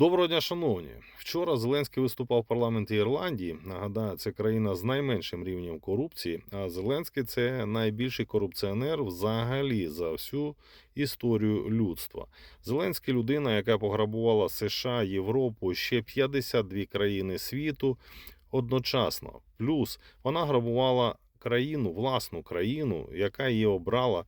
Доброго дня, шановні. Вчора Зеленський виступав в парламенті Ірландії. Нагадаю, це країна з найменшим рівнем корупції. А Зеленський це найбільший корупціонер взагалі за всю історію людства. Зеленський людина, яка пограбувала США, Європу, ще 52 країни світу одночасно. Плюс вона грабувала країну, власну країну, яка її обрала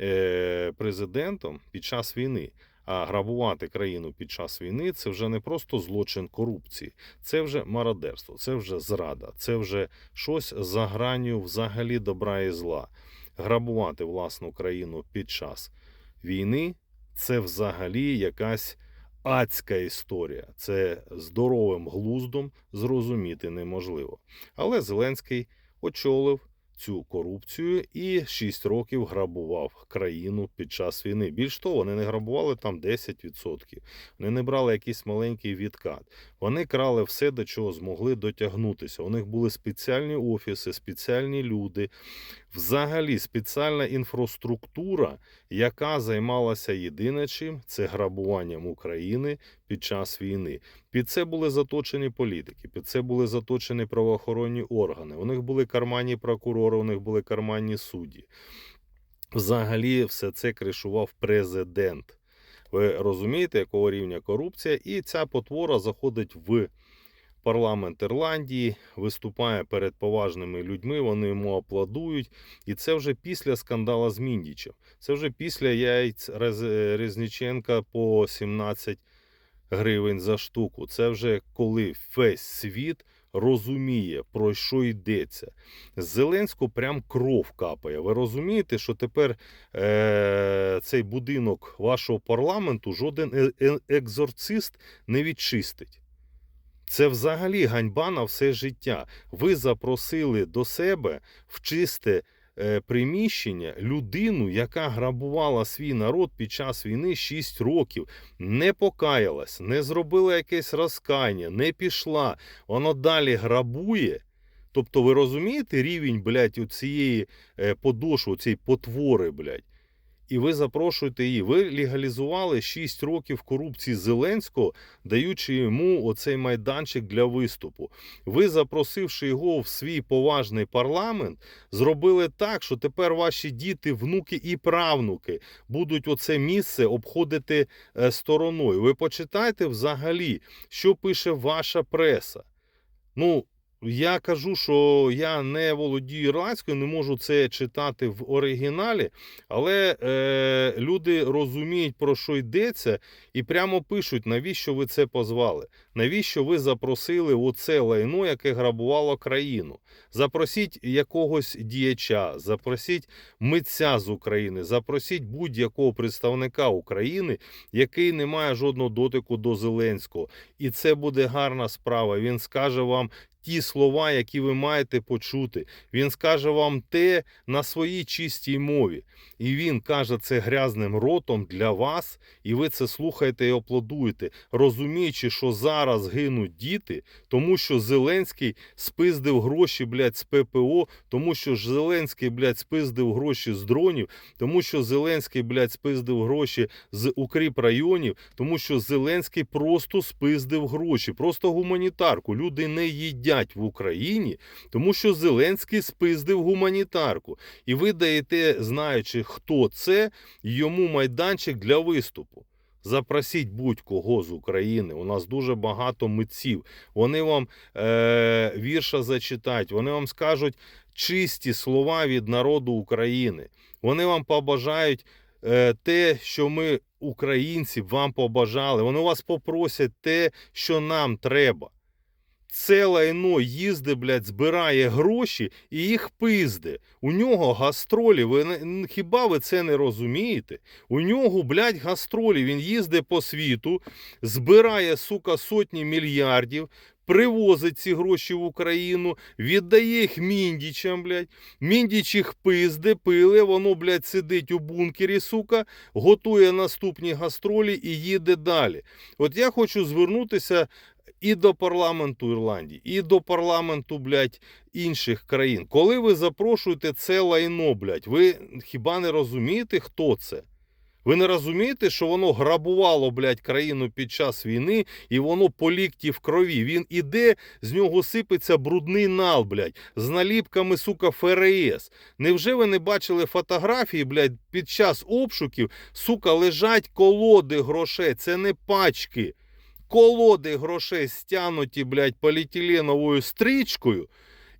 е, президентом під час війни. А грабувати країну під час війни це вже не просто злочин корупції, це вже мародерство, це вже зрада, це вже щось за гранню взагалі добра і зла. Грабувати власну країну під час війни це взагалі якась адська історія. Це здоровим глуздом зрозуміти неможливо. Але Зеленський очолив цю корупцію і 6 років грабував країну під час війни. Більш того, вони не грабували там 10%. Вони не брали якийсь маленький відкат. Вони крали все, до чого змогли дотягнутися. У них були спеціальні офіси, спеціальні люди, взагалі спеціальна інфраструктура, яка займалася єдине чим це грабуванням України під час війни. Під це були заточені політики, під це були заточені правоохоронні органи. У них були карманні прокурори, у них були карманні судді. Взагалі, все це кришував президент. Ви розумієте, якого рівня корупція? І ця потвора заходить в парламент Ірландії, виступає перед поважними людьми, вони йому аплодують. І це вже після скандала з Міндічем. Це вже після яйць Резніченка по 17 гривень за штуку. Це вже коли весь світ розуміє, про що йдеться. З Зеленського прям кров капає. Ви розумієте, що тепер е- цей будинок вашого парламенту жоден е- е- екзорцист не відчистить. Це взагалі ганьба на все життя. Ви запросили до себе в чисте е, приміщення людину, яка грабувала свій народ під час війни 6 років, не покаялась, не зробила якесь розкання, не пішла. Воно далі грабує. Тобто, ви розумієте рівень, блядь, у цієї е, подошви, цієї потвори, блядь. І ви запрошуєте її. Ви легалізували 6 років корупції Зеленського, даючи йому оцей майданчик для виступу. Ви, запросивши його в свій поважний парламент, зробили так, що тепер ваші діти, внуки і правнуки будуть оце місце обходити е, стороною. Ви почитайте взагалі, що пише ваша преса. Ну, я кажу, що я не володію ірландською, не можу це читати в оригіналі, але е, люди розуміють, про що йдеться, і прямо пишуть, навіщо ви це позвали? Навіщо ви запросили оце лайно, яке грабувало країну? Запросіть якогось діяча, запросіть митця з України, запросіть будь-якого представника України, який не має жодного дотику до Зеленського. І це буде гарна справа. Він скаже вам ті слова, які ви маєте почути. Він скаже вам те на своїй чистій мові. І він каже це грязним ротом для вас, і ви це слухаєте і аплодуєте, розуміючи, що зараз гинуть діти, тому що Зеленський спиздив гроші, блядь, з ППО, тому що Зеленський, блядь, спиздив гроші з дронів, тому що Зеленський, блядь, спиздив гроші з укріп районів, тому що Зеленський просто спиздив гроші, просто гуманітарку. Люди не їдять в Україні, тому що Зеленський спиздив гуманітарку. І ви даєте, знаючи, хто це, йому майданчик для виступу. Запросіть будь-кого з України. У нас дуже багато митців. Вони вам е, вірша зачитають, вони вам скажуть чисті слова від народу України. Вони вам побажають е, те, що ми, українці, вам побажали. Вони вас попросять те, що нам треба. Це лайно їзде, блядь, збирає гроші і їх пизде. У нього гастролі. Ви хіба ви це не розумієте? У нього, блядь, гастролі. Він їздить по світу, збирає, сука, сотні мільярдів, привозить ці гроші в Україну, віддає їх міндічам, блядь. Міндіч їх пизде, пиле, воно, блядь, сидить у бункері, сука, готує наступні гастролі і їде далі. От я хочу звернутися і до парламенту Ірландії, і до парламенту, блядь, інших країн. Коли ви запрошуєте це лайно, блядь, ви хіба не розумієте, хто це? Ви не розумієте, що воно грабувало, блядь, країну під час війни, і воно по лікті в крові. Він іде, з нього сипеться брудний нал, блядь, з наліпками, сука, ФРС. Невже ви не бачили фотографії, блядь, під час обшуків, сука, лежать колоди грошей, це не пачки. Колоди грошей стянуті, блядь, поліетиленовою стрічкою.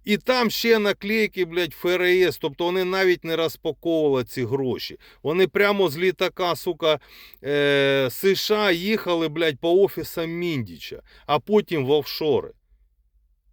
І там ще наклейки, блядь, ФРС. Тобто вони навіть не розпаковували ці гроші. Вони прямо з літака, сука, е, США їхали, блядь, по офісам Міндіча, а потім в офшори.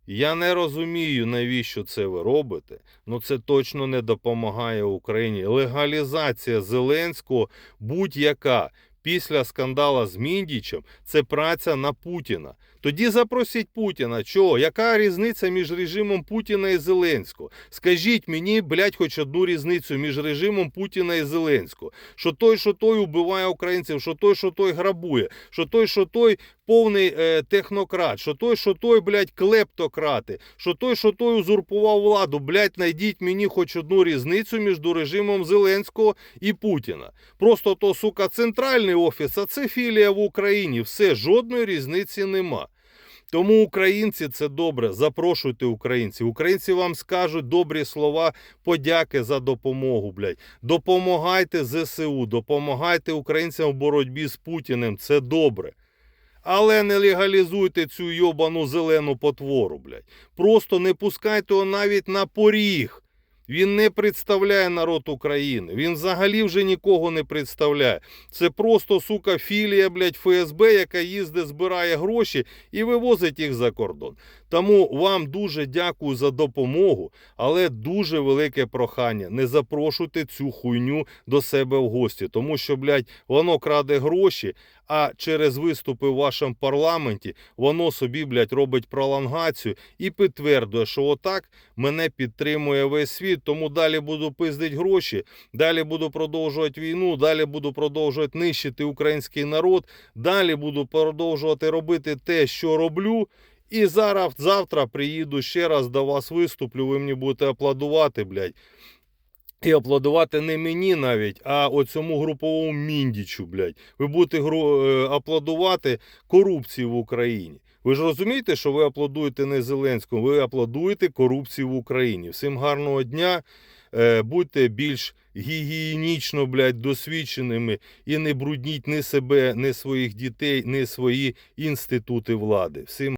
Я не розумію, навіщо це ви робите. Ну це точно не допомагає Україні. Легалізація Зеленського будь-яка після скандала з Міндічем це праця на Путіна. Тоді запросіть Путіна. Чого? Яка різниця між режимом Путіна і Зеленського? Скажіть мені, блядь, хоч одну різницю між режимом Путіна і Зеленського. Що той, що той убиває українців, що той, що той грабує, що той, що той повний е, технократ, що той, що той, блядь, клептократи, що той, що той узурпував владу. Блядь, найдіть мені хоч одну різницю між режимом Зеленського і Путіна. Просто то, сука, центральний офіс, а це філія в Україні. Все, жодної різниці нема. Тому українці це добре. Запрошуйте українців. Українці вам скажуть добрі слова подяки за допомогу. Блядь. Допомагайте ЗСУ, допомагайте українцям в боротьбі з Путіним. Це добре. Але не легалізуйте цю йобану зелену потвору, блядь. Просто не пускайте його навіть на поріг. Він не представляє народ України. Він взагалі вже нікого не представляє. Це просто, сука, філія, блядь, ФСБ, яка їздить, збирає гроші і вивозить їх за кордон. Тому вам дуже дякую за допомогу, але дуже велике прохання. Не запрошуйте цю хуйню до себе в гості, тому що, блядь, воно краде гроші, а через виступи в вашому парламенті воно собі, блядь, робить пролонгацію і підтверджує, що отак мене підтримує весь світ. Тому далі буду пиздити гроші, далі буду продовжувати війну, далі буду продовжувати нищити український народ, далі буду продовжувати робити те, що роблю. І зараз завтра приїду ще раз до вас виступлю. Ви мені будете аплодувати, блядь. І аплодувати не мені навіть, а оцьому груповому міндічу, блядь. Ви будете гру... е, аплодувати корупції в Україні. Ви ж розумієте, що ви аплодуєте не Зеленському, ви аплодуєте корупції в Україні. Всім гарного дня. Е, Будьте більш гігієнічно, блядь, досвідченими і не брудніть ні себе, ні своїх дітей, ні свої інститути влади. Всім